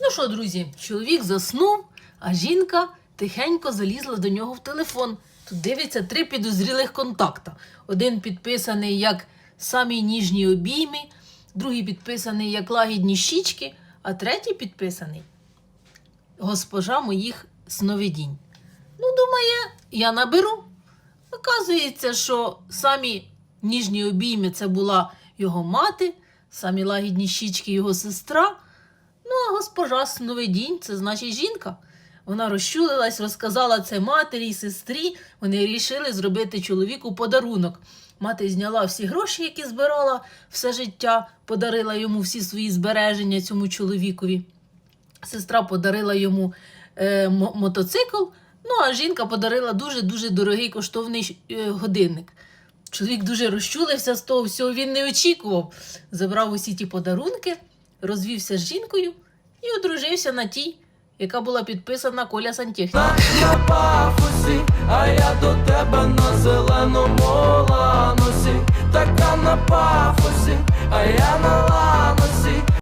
Ну що, друзі, чоловік заснув, а жінка тихенько залізла до нього в телефон. Тут дивиться три підозрілих контакта. Один підписаний як самі ніжні обійми, другий підписаний як лагідні щічки, а третій підписаний госпожа моїх сновидінь. Ну, думає, я наберу. Оказується, що самі ніжні обійми це була його мати, самі лагідні щічки його сестра. Госпожа сновидінь це значить жінка. Вона розчулилась, розказала це матері і сестрі. Вони вирішили зробити чоловіку подарунок. Мати зняла всі гроші, які збирала все життя, подарила йому всі свої збереження цьому чоловікові. Сестра подарила йому е, мотоцикл, ну а жінка подарила дуже-дуже дорогий коштовний е, годинник. Чоловік дуже розчулився з того всього, він не очікував. Забрав усі ті подарунки, розвівся з жінкою і одружився на тій, яка була підписана Коля Сантехнік. на пафосі, а я до тебе на зеленому